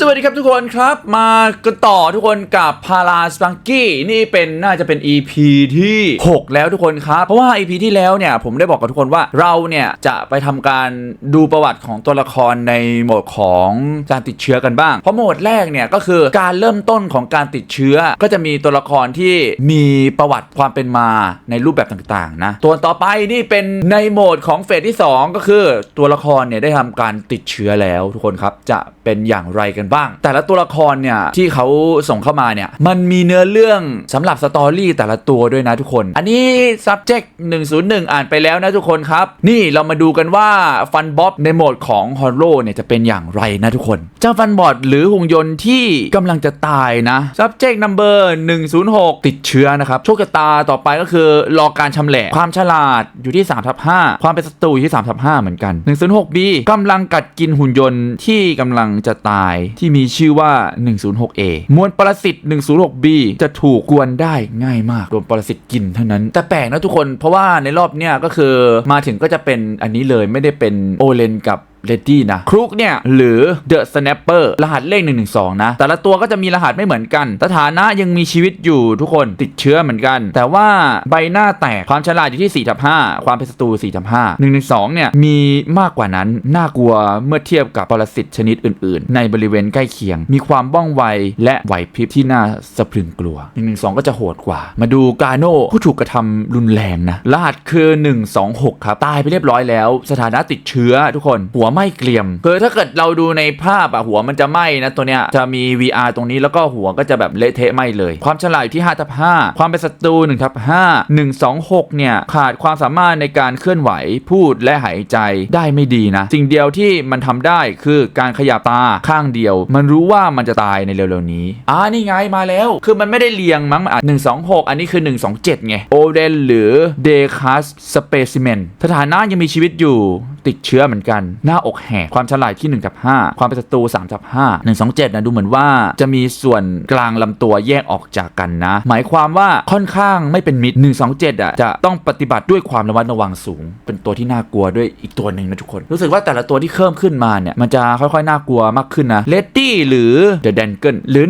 สวัสดีครับทุกคนครับ มากันต่อทุกคนกับพาราสปังกี้นี่เป็นน่าจะเป็น EP ที่ 6 แล้วทุกคนครับ เพราะว่า EP ที่แล้วเนี่ย ผมได้บอกกับทุกคนว่าเราเนี่ยจะไปทำการดูประวัติของตัวละครในโหมดของการติดเชื้อกันบ้าง เพราะโหมดแรกเนี่ยก็คือการเริ่มต้นของการติดเชื้อ ก็จะมีตัวละครที่มีประวัติความเป็นมาในรูปแบบต่างๆนะตัวต่อไปนี่เป็นในโหมดของเฟสที่ 2 ก็คือตัวละครเนี่ยได้ทำการติดเชื้อแล้วทุกคนครับจะเป็นอย่างไรกันบ้าง แต่ละตัวละครเนี่ยที่เขาส่งเข้ามาเนี่ยมันมีเนื้อเรื่องสำหรับสตอรี่แต่ละตัวด้วยนะทุกคน อันนี้ subject 101 อ่านไปแล้วนะทุกคนครับ นี่เรามาดูกันว่าฟันบ๊อบในโหมดของฮอ r โ o เนี่ยจะเป็นอย่างไรนะทุกคน เจ้าฟันบอดหรือหุ่นยนต์ที่กำลังจะตายนะ subject number 106 ติดเชื้อนะครับโชคชะตาต่อไปก็คือรอการชำแหละความฉลาดอยู่ที่3ทับ5ความเป็นศัตรูอยู่ที่3ทับ5เหมือนกัน 106B กำลังกัดกินหุ่นยนต์ที่กำลังจะตายที่มีชื่อว่า 106A มวลปรสิต 106B จะถูกกวนได้ง่ายมากโดนปรสิตกินเท่านั้น แต่แปลกนะทุกคนเพราะว่าในรอบเนี้ยก็คือมาถึงก็จะเป็นอันนี้เลยไม่ได้เป็นโอเลนกับ เลดดี้นะครุกเนี่ย หรือ The Snapper รหัสเลข 112 นะ แต่ละตัวก็จะมีรหัสไม่เหมือนกัน สถานะยังมีชีวิตอยู่ทุกคนติดเชื้อเหมือนกัน แต่ว่าใบหน้าแตกความฉลาดอยู่ที่4ทับ5ความเป็นศัตรู4ทับ5 112 เนี่ย มีมากกว่านั้น น่ากลัวเมื่อเทียบกับปรสิตชนิดอื่น ๆ ในบริเวณใกล้เคียง มีความว่องไวและไหวพริบที่น่าสะพรึงกลัว 112 ก็จะโหดกว่า มาดูกาโน่ผู้ถูกกระทำรุนแรงนะรหัสคือ 126 ครับตายไปเรียบร้อยแล้ว สถานะติดเชื้อทุกคนหัวไหม้เกลียมคือถ้าเกิดเราดูในภาพอะหัวมันจะไหม้นะตัวเนี้ยจะมี VR ตรงนี้แล้วก็หัวก็จะแบบเละเทะไหม้เลย ความฉลาดอยู่ที่5ทับ5ความเป็นศัตรู1ทับ5 126เนี่ยขาดความสามารถในการเคลื่อนไหวพูดและหายใจได้ไม่ดีนะ สิ่งเดียวที่มันทำได้คือการขยับตาข้างเดียว มันรู้ว่ามันจะตายในเร็วๆนี้อ่านี่ไงมาแล้ว คือมันไม่ได้เรียงมั้งอะ126อันนี้คือ 127 ไงโอเดนหรือเดคัสสเปซิเมนสถานะยังมีชีวิตอยู่ติดเชื้อเหมือนกันน้าาอกแหกความฉลาดที่1กับ5ความเป็นศัตรู3กับ5 127นะดูเหมือนว่าจะมีส่วนกลางลำตัวแยกออกจากกันนะ หมายความว่าค่อนข้างไม่เป็นมิตร127อะจะต้องปฏิบัติด้วยความระมัดระวังสูง เป็นตัวที่น่ากลัวด้วยอีกตัวหนึ่งนะทุกคน รู้สึกว่าแต่ละตัวที่เพิ่มขึ้นมาเนี่ยมันจะค่อยๆน่ากลัวมากขึ้นนะเลดดี้หรือเดอะแดนเกิลหรือ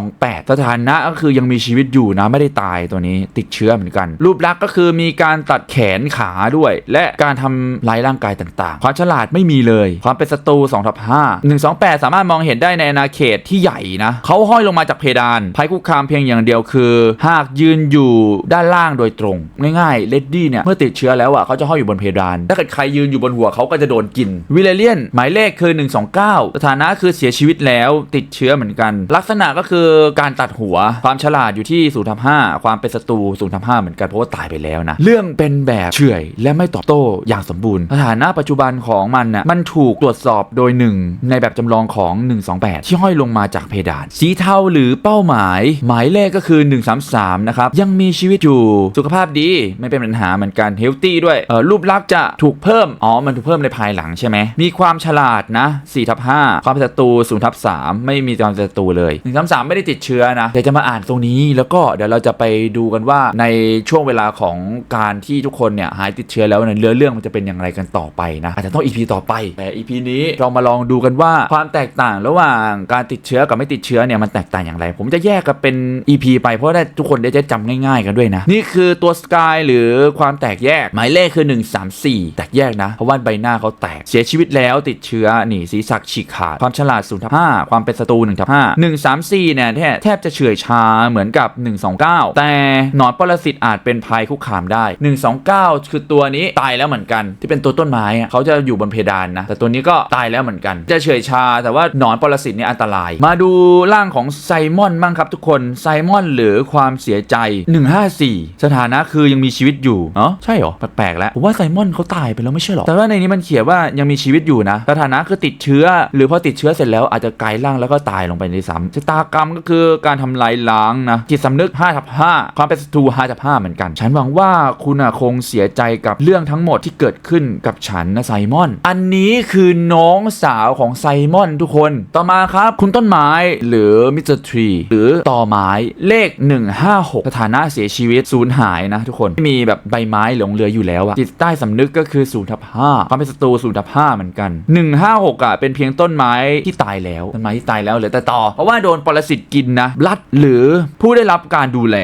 128 สถานะก็คือยังมีชีวิตอยู่นะไม่ได้ตายตัวนี้ติดเชื้อเหมือนกัน รูปลักษณ์ก็คือมีการตัดแขนขาด้วย และการทำลายร่างกายต่างๆ ความฉลาดไม่มีเลยความเป็นศัตรู2ทับ5 128 สามารถมองเห็นได้ในอาณาเขตที่ใหญ่นะเขาห้อยลงมาจากเพดาน ภัยคุกคามเพียงอย่างเดียวคือ หากยืนอยู่ด้านล่างโดยตรง ง่ายๆเลดดี้เนี่ย เมื่อติดเชื้อแล้วอะเขาจะห้อยอยู่บนเพดาน ถ้าเกิดใครยืนอยู่บนหัวเขาก็จะโดนกินวิเลเลียนหมายเลขคือ 129 สถานะคือเสียชีวิตแล้วติดเชื้อเหมือนกัน ลักษณะก็คือการตัดหัวความฉลาดอยู่ที่0ทับ5ความเป็นศัตรู0ทับ5เหมือนกันเพราะว่าตายไปแล้วนะเรื่องเป็นแบบเฉอยและไม่ตอบโต้อย่างสมบูรณ์ สถานะปัจจุบันของมันน่ะมันถูกตรวจสอบโดยหนึ่งในแบบจำลองของ 128 ที่ห้อยลงมาจากเพดาน สีเทาหรือเป้าหมาย หมายเลขก็คือ 133 นะครับ ยังมีชีวิตอยู่สุขภาพดีไม่เป็นปัญหาเหมือนกันเฮลตี้ด้วยเออรูปลักษณ์จะถูกเพิ่ม อ๋อ มันถูกเพิ่มในภายหลังใช่ไหม มีความฉลาดนะ4ทับ5ความเป็นศัตรู0ทับ3ไม่มีความเป็นศัตรูเลย1ทับ3ไม่ได้ติดเชื้อนะเดี๋ยวจะมาอ่านตรงนี้แล้วก็เดี๋ยวเราจะไปดูกันว่าในช่วงเวลาของการที่ทุกคนเนี่ยหายติดเชื้อแล้วเนี่ยเรื่องเรื่องมันจะเป็นอย่างไรกันต่อไปนะอาจจะต้อง EP ต่อไปแต่ EP นี้เรามาลองดูกันว่าความแตกต่างระหว่างการติดเชื้อกับไม่ติดเชื้อเนี่ยมันแตกต่างอย่างไร ผมจะแยกกันเป็น EP ไปเพราะได้ทุกคนได้จะจำง่ายๆกันด้วยนะ นี่คือตัวสกายหรือความแตกแยกหมายเลขคือ 134 แตกแยกนะ เพราะว่าใบหน้าเขาแตกเสียชีวิตแล้วติดเชื้อนี่ศีรษะฉีกขาด ความฉลาด0ทับ5ความเป็นศัตรู1ทับ5 134เนี่ยแทบแทบจะเฉื่อยชาเหมือนกับ 129 แต่หนอนปรสิตอาจเป็นภัยคุกคามได้ 129 คือตัวนี้ตายแล้วเหมือนกันที่เป็นตัวต้นไม้อะเขาจะอยู่บนเพดานนะแต่ตัวนี้ก็ตายแล้วเหมือนกัน จะเฉยชา แต่ว่าหนอนปรสิตเนี่ยอันตราย มาดูร่างของไซมอนบ้างครับทุกคน ไซมอนหรือความเสียใจ 154 สถานะคือยังมีชีวิตอยู่เนาะใช่เหรอ แปลกๆแล้ว ผมว่าไซมอนเขาตายไปแล้วไม่ใช่หรอ แต่ว่าในนี้มันเขียนว่ายังมีชีวิตอยู่นะ สถานะคือติดเชื้อ หรือพอติดเชื้อเสร็จแล้วอาจจะกลายร่างแล้วก็ตายลงไปในซ้ำชะตากรรมก็คือการทำลายล้างนะจิตสำนึก5ทับ5ความเป็นศัตรู5ทับ5เหมือนกัน ฉันหวังว่าคุณอะคงเสียใจกับเรื่องทั้งหมดที่เกิดขึ้นกับฉันนะไซมอน อันนี้นี้คือน้องสาวของไซมอนทุกคน ต่อมาครับ คุณต้นไม้หรือมิสเตอร์ทรีหรือต่อไม้เลข 156 สถานะเสียชีวิตสูญหายนะทุกคนไม่มีแบบใบไม้หลงเหลืออยู่แล้วอะจิตใต้สำนึกก็คือ0ทับ5ความเป็นศัตรู0ทับ5เหมือนกัน 156อะเป็นเพียงต้นไม้ที่ตายแล้วต้นไม้ที่ตายแล้วเหลือแต่ต่อ เพราะว่าโดนปรสิตกินนะบลัดหรือผู้ได้รับการดูแล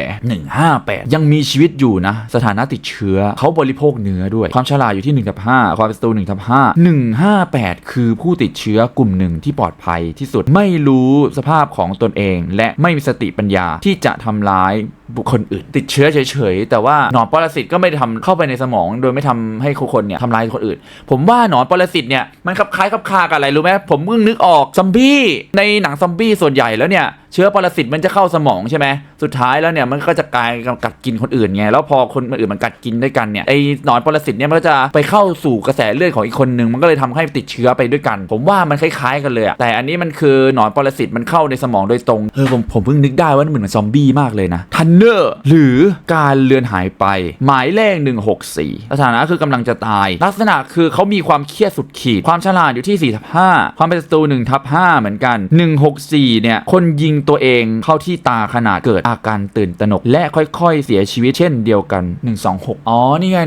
158 ยังมีชีวิตอยู่นะ สถานะติดเชื้อเขาบริโภคเนื้อด้วย ความฉลาดอยู่ที่1ทับ5ความเป็นศัตรู1ทับ5 58 คือผู้ติดเชื้อกลุ่มหนึ่งที่ปลอดภัยที่สุดไม่รู้สภาพของตนเอง และไม่มีสติปัญญาที่จะทำร้าย บุคคลอื่น ติดเชื้อเฉยๆ แต่ว่าหนอนปรสิตก็ไม่ได้ทำเข้าไปในสมอง โดยไม่ทำให้คนเนี่ยทำร้ายคนอื่น ผมว่าหนอนปรสิตเนี่ยมันคล้ายคลับคากับอะไรรู้ไหมผมเพิ่งนึกออกซอมบี้ในหนังซอมบี้ส่วนใหญ่แล้วเนี่ยเชื้อปรสิตมันจะเข้าสมองใช่ไหมสุดท้ายแล้วเนี่ยมันก็จะกลายกัดกินคนอื่นไงแล้วพอคนอื่นมันกัดกินด้วยกันเนี่ยไอ้หนอนปรสิตเนี่ยมันก็จะไปเข้าสู่กระแสเลือดของอีกคนนึงมันก็เลยทำให้ติดเชื้อไปด้วยกัน ผมว่ามันคล้ายๆกันเลยอะแต่อันนี้มันคือหนอนปรสิตมันเข้าในสมองโดยตรงเออผมผมเพิ่งนึกได้ว่ามันเหมือนซอมบี้มากเลยนะทันเนอร์หรือการเลือนหายไป หมายเลข 164 สถานะคือกำลังจะตาย ลักษณะคือเขามีความเครียดสุดขีด ความฉลาดอยู่ที่4ทับ5ความเป็นศัตรู1ทับ5เหมือนกัน 164 เนี่ย คนยิงตัวเองเข้าที่ตาขนาดเกิดอาการตื่นตระหนก และค่อยๆ เสียชีวิตเช่นเดียวกัน 126 อ๋อ นี่ไง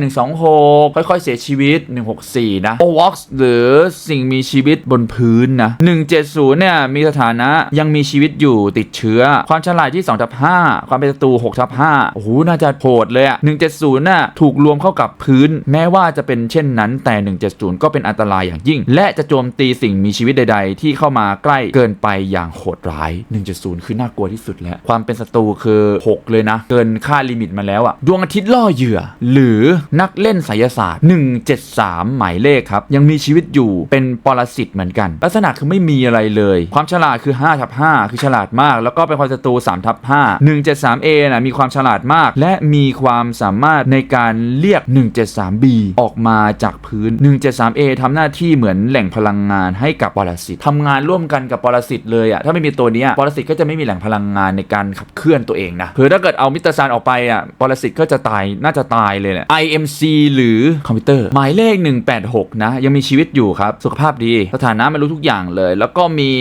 126 ค่อยๆ เสียชีวิต 164 นะโอวอก์หรือสิ่งมีชีวิตบนพื้นนะ 170 เนี่ย มีสถานะยังมีชีวิตอยู่ติดเชื้อ ความฉลาดที่2ทับ5ความเป็นศัตรู6ทับ5โอ้โหน่าจะโหดเลยอะ170น่ะถูกรวมเข้ากับพื้น แม้ว่าจะเป็นเช่นนั้น แต่ 170 ก็เป็นอันตรายอย่างยิ่ง และจะโจมตีสิ่งมีชีวิตใด ๆ ที่เข้ามาใกล้เกินไปอย่างโหดร้าย 170 คือน่ากลัวที่สุดแล้ว ความเป็นศัตรูคือ 6 เลยนะ เกินค่าลิมิตมาแล้วอะดวงอาทิตย์ล่อเหยื่อ หรือนักเล่นไสยศาสตร์ 173 หมายเลขครับ ยังมีชีวิตอยู่เป็นปรสิตเหมือนกัน ลักษณะคือไม่มีอะไรเลย ความฉลาดคือ5ทับ5คือฉลาดมาก แล้วก็เป็นความศัตรู3ทับ5 173A นะมีความฉลาดมาก และมีความสามารถในการเรียก 173B ออกมาจากพื้น 173A ทำหน้าที่เหมือนแหล่งพลังงานให้กับปรสิตทำงานร่วมกันกับปรสิตเลยอะถ้าไม่มีตัวนี้ปรสิตก็จะไม่มีแหล่งพลังงานในการขับเคลื่อนตัวเองนะคือถ้าเกิดเอามิเตอร์ซานออกไปอะปรสิตก็จะตายน่าจะตายเลยแหละ IMC หรือคอมพิวเตอร์ หมายเลข 186 นะ ยังมีชีวิตอยู่ครับ สุขภาพดี สถานะไม่รู้ทุกอย่างเลย แล้วก็มี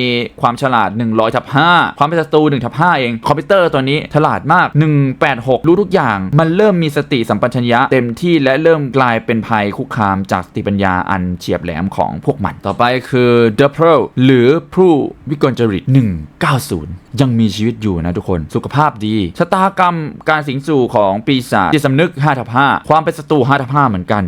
ความฉลาด 100ทับ5ความเป็นศัตรู1ทับ5เอง คอมพิวเตอร์ตัวนี้ฉลาดมาก186 รู้ทุกอย่าง มันเริ่มมีสติสัมปชัญญะเต็มที่และเริ่มกลายเป็นภัยคุกคามจากสติปัญญาอันเฉียบแหลมของพวกมัน ต่อไปคือ The Pearl หรือผู้วิกลจริต190 ยังมีชีวิตอยู่นะทุกคนสุขภาพดีชะตากรรมการสิงสู่ของปีศาจจิตสำนึก5ทับ5ความเป็นศัตรู5ทับ5เหมือนกัน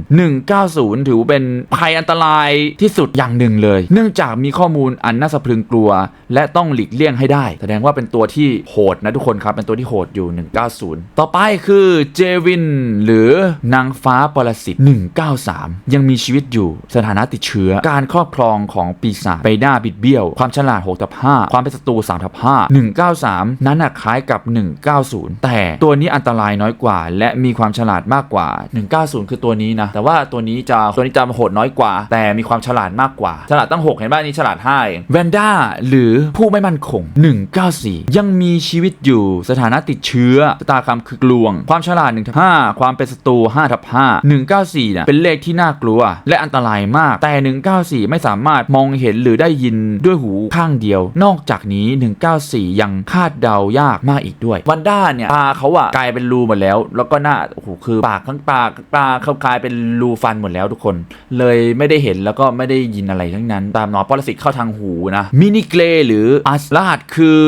190 ถือเป็นภัยอันตรายที่สุดอย่างหนึ่งเลย เนื่องจากมีข้อมูลอันน่าสะพรึงกลัว และต้องหลีกเลี่ยงให้ได้ แสดงว่าเป็นตัวที่โหดนะทุกคนครับ เป็นตัวที่โหดอยู่ 190 ต่อไปคือเจวินหรือนางฟ้าปรสิต193 ยังมีชีวิตอยู่สถานะติดเชื้อ การครอบครองของปีศาจใบหน้าบิดเบี้ยว ความฉลาด6ทับ5ความเป็นศัตรู3ทับ5 193 นั้นคล้ายกับ 190 แต่ตัวนี้อันตรายน้อยกว่า และมีความฉลาดมากกว่า 190 คือตัวนี้นะ แต่ว่าตัวนี้จะตัวนี้จะโหดน้อยกว่า แต่มีความฉลาดมากกว่า ฉลาดตั้ง 6 เห็นป่ะอันนี้ฉลาด5เองแวนด้าหรือผู้ไม่มั่นคง 194 ยังมีชีวิตอยู่สถานะติดเชื้อตากรรมคือกลวง ความฉลาด1ทับ5ความเป็นศัตรู5ทับ5 194เนี่ยเป็นเลขที่น่ากลัว และอันตรายมาก แต่ 194 ไม่สามารถมองเห็นหรือได้ยินด้วยหูข้างเดียว นอกจากนี้ 194ยังคาดเดายากมากอีกด้วยวันด้าเนี่ยตาเขาอะกลายเป็นรูหมดแล้ว แล้วก็หน้าโอ้โหคือปากทั้งปากตาเขากลายเป็นรูฟันหมดแล้วทุกคน เลยไม่ได้เห็นแล้วก็ไม่ได้ยินอะไรทั้งนั้น ตามหนอปรสิตเข้าทางหูนะมินิเกรหรืออัสลาดคือ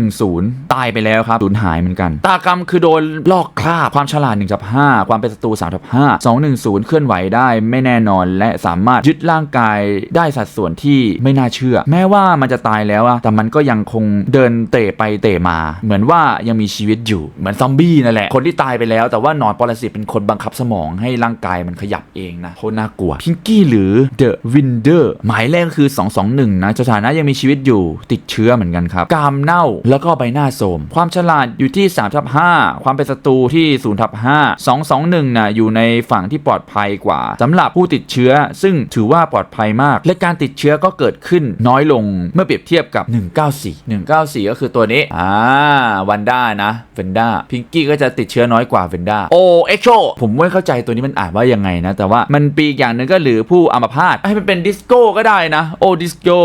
210 ตายไปแล้วครับสูญหายเหมือนกัน ตากรรมคือโดนลอกคราบความฉลาด1ทับ5ความเป็นศัตรู3ทับ5 210 เคลื่อนไหวได้ไม่แน่นอนและสามารถยึดร่างกายได้สัดส่วนที่ไม่น่าเชื่อ แม้ว่ามันจะตายแล้วอะแต่มันก็ยังคงเดินเตะไปเตะมา เหมือนว่ายังมีชีวิตอยู่เหมือนซอมบี้นั่นแหละ คนที่ตายไปแล้วแต่ว่าหนอนปรสิตเป็นคนบังคับสมองให้ร่างกายมันขยับเองนะโคตรน่ากลัวพิงกี้หรือเดอะวินเดอร์หมายเลขคือ 221 นะสถานะยังมีชีวิตอยู่ติดเชื้อเหมือนกันครับ กามเน่าแล้วก็ใบหน้าโทรมความฉลาดอยู่ที่3ทับ5ความเป็นศัตรูที่0ทับ5 221นะอยู่ในฝั่งที่ปลอดภัยกว่าสำหรับผู้ติดเชื้อ ซึ่งถือว่าปลอดภัยมาก และการติดเชื้อก็เกิดขึ้นน้อยลงเมื่อเปรียบเทียบกับ 194 194 4 ก็คือตัวนี้ อ่าวันด้านะเวนด้าพิงกี้ก็จะติดเชื้อน้อยกว่าเวนด้าโอเอ็กโชผมไม่เข้าใจตัวนี้มันอ่านว่ายังไงนะ แต่ว่ามันปีกอย่างหนึ่งก็หรือผู้อัมพาตให้มันเป็นดิสโก้ก็ได้นะโอดิสโก้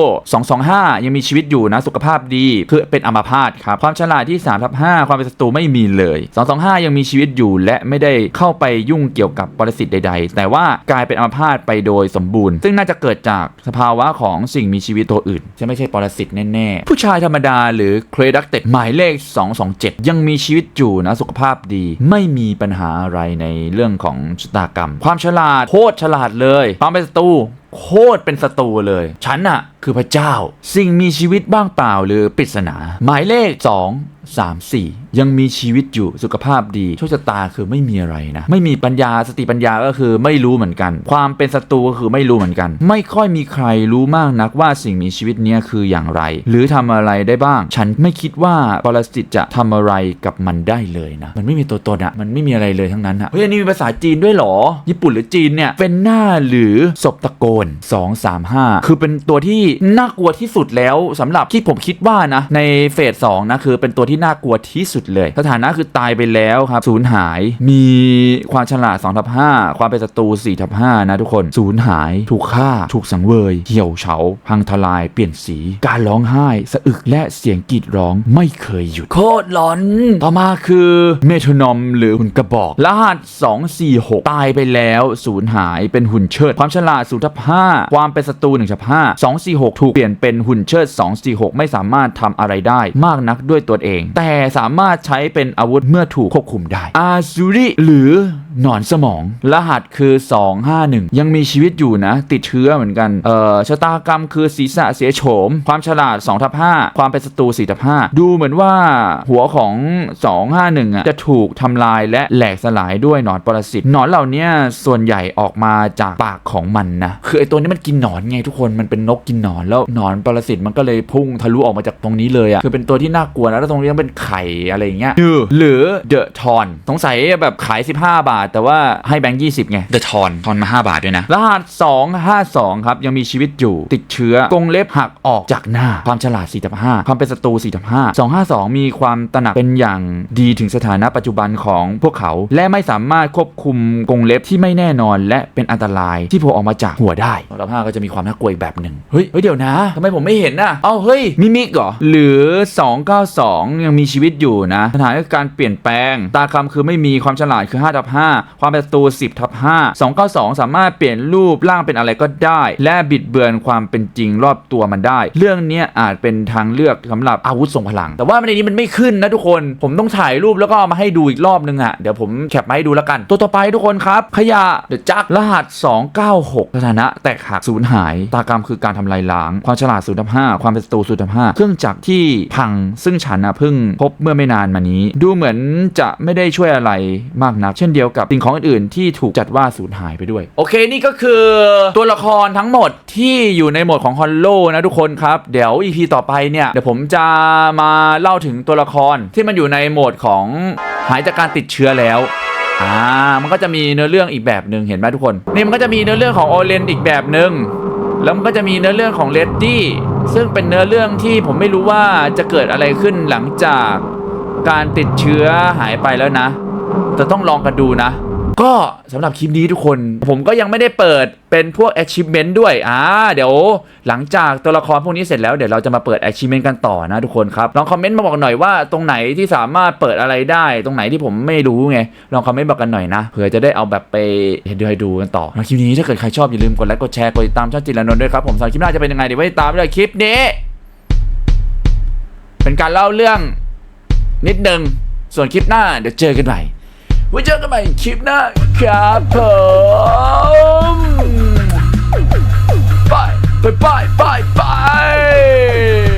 225 ยังมีชีวิตอยู่นะสุขภาพดีคือเป็นอัมพาตครับความฉลาดที่3ทับ5ความเป็นศัตรูไม่มีเลย 225 ยังมีชีวิตอยู่และไม่ได้เข้าไปยุ่งเกี่ยวกับปรสิตใด ๆ แต่ว่ากลายเป็นอัมพาตไปโดยสมบูรณ์ ซึ่งน่าจะเกิดจากสภาวะของสิ่งมีชีวิตตัวอื่นจะไม่ใช่ปรสิตแน่ๆผู้ชายธรรมดาหรือเครดักเต็ดหมายเลข 227 ยังมีชีวิตอยู่นะสุขภาพดี ไม่มีปัญหาอะไรในเรื่องของชะตากรรม ความฉลาดโคตรฉลาดเลย ความเป็นศัตรูโคตรเป็นศัตรูเลย ฉันอะคือพระเจ้า สิ่งมีชีวิตบ้างเปล่าหรือปริศนา หมายเลข 2 3 4 ยังมีชีวิตอยู่สุขภาพดีโชคชะตาคือไม่มีอะไรนะ ไม่มีปัญญาสติปัญญาก็คือไม่รู้เหมือนกัน ความเป็นศัตรูก็คือไม่รู้เหมือนกัน ไม่ค่อยมีใครรู้มากนักว่าสิ่งมีชีวิตเนี้ยคืออย่างไร หรือทำอะไรได้บ้าง ฉันไม่คิดว่าปรสิตจะทำอะไรกับมันได้เลยนะ มันไม่มีตัวตนอะมันไม่มีอะไรเลยทั้งนั้นอะเฮ้ยอันนี้มีภาษาจีนด้วยหรอ ญี่ปุ่นหรือจีนเนี่ยเป็นหน้าหรือศพตะโกน 2 3 5 คือเป็นตัวที่น่ากลัวที่สุดแล้วสำหรับที่ผมคิดว่านะในเฟสสองนะคือเป็นตัวที่น่ากลัวที่สุดเลย สถานะคือตายไปแล้วครับสูญหายมีความฉลาด2ทับ5ความเป็นศัตรู4ทับ5นะทุกคนสูญหายถูกฆ่าถูกสังเวย เหี่ยวเฉา พังทลายเปลี่ยนสี การร้องไห้ สะอึกและเสียงกรีดร้องไม่เคยหยุด โคตรหลอน ต่อมาคือเมโทนอมหรือหุ่นกระบอก รหัส 246 ตายไปแล้วสูญหายเป็นหุ่นเชิด ความฉลาด0ทับ5ความเป็นศัตรู1ทับ5 246 ถูกเปลี่ยนเป็นหุ่นเชิด 246 ไม่สามารถทำอะไรได้มากนักด้วยตัวเองแต่สามารถใช้เป็นอาวุธเมื่อถูกควบคุมได้อาซูริหรือ หนอนสมอง รหัสคือ 251 ยังมีชีวิตอยู่นะ ติดเชื้อเหมือนกัน เอ่อชะตากรรมคือศีรษะเสียโฉม ความฉลาด2ทับ5ความเป็นศัตรู4ทับ5ดูเหมือนว่าหัวของ 251อะจะถูกทำลายและแหลกสลายด้วยหนอนปรสิตหนอนเหล่านี้ส่วนใหญ่ออกมาจากปากของมันนะคือไอตัวนี้มันกินหนอนไงทุกคนมันเป็นนกกินหนอนแล้วหนอนปรสิตมันก็เลยพุ่งทะลุออกมาจากตรงนี้เลยอะคือเป็นตัวที่น่ากลัวนะแล้วตรงนี้ยังเป็นไข่อะไรอย่างเงี้ยหรือหรือเดอะทอนสงสัยแบบขาย 15 บาทแต่ว่าให้แบงค์20ไง เดอะทอนทอนมา 5 บาทด้วยนะรหัส252 ครับยังมีชีวิตอยู่ติดเชื้อกรงเล็บหักออกจากหน้า ความฉลาด4ทับ5ความเป็นศัตรู4ทับ5 252 มีความตระหนักเป็นอย่างดีถึงสถานะปัจจุบันของพวกเขา และไม่สามารถควบคุมกรงเล็บที่ไม่แน่นอน และเป็นอันตรายที่โผล่ออกมาจากหัวได้2ทับ5ก็จะมีความน่ากลัวอีกแบบหนึ่งเฮ้ยเฮ้ยเดี๋ยวนะทำไมผมไม่เห็นน่ะเอ้าเฮ้ยมิมิกเหรอหรือ 292 ยังมีชีวิตอยู่นะสถานการณ์เปลี่ยนแปลง ตาคำคือไม่มีความฉลาดคือ5ทับ5ความเป็นศัตรู 10ทับ5 292 สามารถเปลี่ยนรูปร่างเป็นอะไรก็ได้ และบิดเบือนความเป็นจริงรอบตัวมันได้ เรื่องนี้อาจเป็นทางเลือกสำหรับอาวุธทรงพลัง แต่ว่าในนี้มันไม่ขึ้นนะทุกคน ผมต้องถ่ายรูปแล้วก็เอามาให้ดูอีกรอบนึงอะเดี๋ยวผมแคปมาให้ดูแล้วกัน ตัวต่อไปทุกคนครับ ขยะเดอะจักรหัส 296สถานะแตกหักสูญหาย ตากรรมคือการทำลายล้าง ความฉลาด0ทับ5ความเป็นศัตรู0ทับ5เครื่องจักรที่พังซึ่งฉันนะเพิ่งพบเมื่อไม่นานมานี้ ดูเหมือนจะไม่ได้ช่วยอะไรมากนัก เช่นเดียวกับสิ่งของอื่นๆ ที่ถูกจัดว่าสูญหายไปด้วย โอเคนี่ก็คือตัวละครทั้งหมดที่อยู่ในโหมดของฮอลโลนะทุกคนครับ เดี๋ยว EP ต่อไปเนี่ยเดี๋ยวผมจะมาเล่าถึงตัวละครที่มันอยู่ในโหมดของหายจากการติดเชื้อแล้วอ่ามันก็จะมีเนื้อเรื่องอีกแบบหนึ่งเห็นไหมทุกคน นี่มันก็จะมีเนื้อเรื่องของโอเลนอีกแบบหนึ่งแล้วมันก็จะมีเนื้อเรื่องของเลดดี้ซึ่งเป็นเนื้อเรื่องที่ผมไม่รู้ว่าจะเกิดอะไรขึ้นหลังจากการติดเชื้อหายไปแล้วนะ แต่ต้องลองกันดูนะ ก็สำหรับคลิปนี้ทุกคน ผมก็ยังไม่ได้เปิดเป็นพวก achievement ด้วย อ่า เดี๋ยวหลังจากตัวละครพวกนี้เสร็จแล้วเดี๋ยวเราจะมาเปิด achievement กันต่อนะทุกคนครับ ลองคอมเมนต์มาบอกหน่อยว่าตรงไหนที่สามารถเปิดอะไรได้ ตรงไหนที่ผมไม่รู้ไง ลองคอมเมนต์บอกกันหน่อยนะ เผื่อจะได้เอาแบบไปเห็นดูให้ดูกันต่อคลิปนี้ถ้าเกิดใครชอบอย่าลืมกดไลค์กดแชร์กดติดตามช่องจิตรนนท์ด้วยครับผมสำหรับคลิปหน้าจะเป็นยังไงเดี๋ยวไว้ติดตามเลยคลิปนี้ เป็นการเล่าเรื่องนิดนึงส่วนคลิปหน้าเดี๋ยวเจอกันใหม่ ว้เจอกันใหม่คลิปหน้าครับผมไปไปไปไปไป